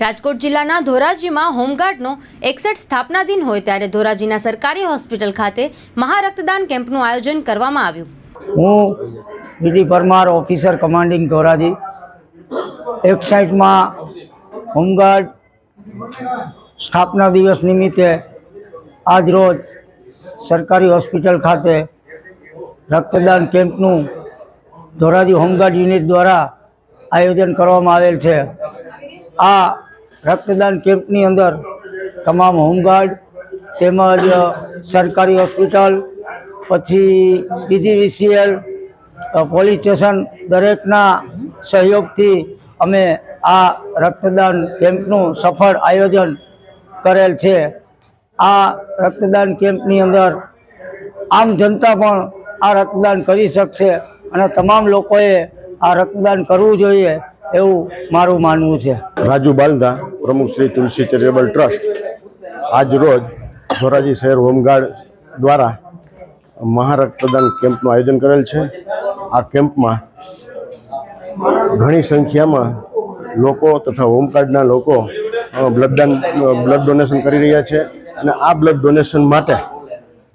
રાજકોટ જિલ્લાના ધોરાજીમાં હોમગાર્ડનો એકસઠ સ્થાપના દિન હોય ત્યારે ધોરાજીના સરકારી હોસ્પિટલ ખાતે મહારક્તદાન કેમ્પનું આયોજન કરવામાં આવ્યું. હું બીજી પરમાર, ઓફિસર કમાન્ડિંગ ધોરાજી. સાઈડમાં હોમગાર્ડ સ્થાપના દિવસ નિમિત્તે આજરોજ સરકારી હોસ્પિટલ ખાતે રક્તદાન કેમ્પનું ધોરાજી હોમગાર્ડ યુનિટ દ્વારા આયોજન કરવામાં આવેલ છે. આ રક્તદાન કેમ્પની અંદર તમામ હોમગાર્ડ તેમજ સરકારી હોસ્પિટલ, પછી પીજીવીસીએલ પોલીસ સ્ટેશન દરેકના સહયોગથી અમે આ રક્તદાન કેમ્પનું સફળ આયોજન કરેલ છે. આ રક્તદાન કેમ્પની અંદર આમ જનતા પણ આ રક્તદાન કરી શકશે અને તમામ લોકોએ આ રક્તદાન કરવું જોઈએ. એવું મારું માનવું છે. રાજુ બાલદા, પ્રમુખ શ્રી તુલસી ચેરિટેબલ ટ્રસ્ટ. આજ રોજ ધોરાજી શહેર હોમગાર્ડ દ્વારા મહારક્તદાન કેમ્પનું આયોજન કરેલ છે. આ કેમ્પમાં ઘણી સંખ્યામાં લોકો તથા હોમગાર્ડના લોકો બ્લડદાન બ્લડ ડોનેશન કરી રહ્યા છે. અને આ બ્લડ ડોનેશન માટે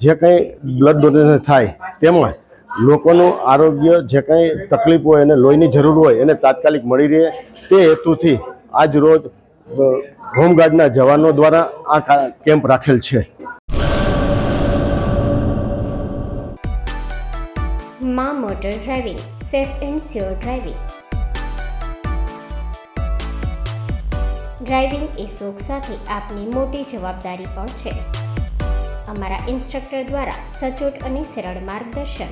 જે કંઈ બ્લડ ડોનેશન થાય તેમાં લોકોનું આરોગ્ય જે કંઈ તકલીફ હોય અને લોહીની જરૂર હોય, એને તાત્કાલિક મળી રહે તે હેતુથી આજ રોજ હોમગાર્ડના જવાનો દ્વારા આ કેમ્પ રાખેલ છે. માં motor driving, safe and sure driving. Driving એ શોખ સાથે આપની મોટી જવાબદારી પણ છે. અમારા ઇન્સ્ટ્રક્ટર દ્વારા સચોટ અને સરળ માર્ગદર્શન.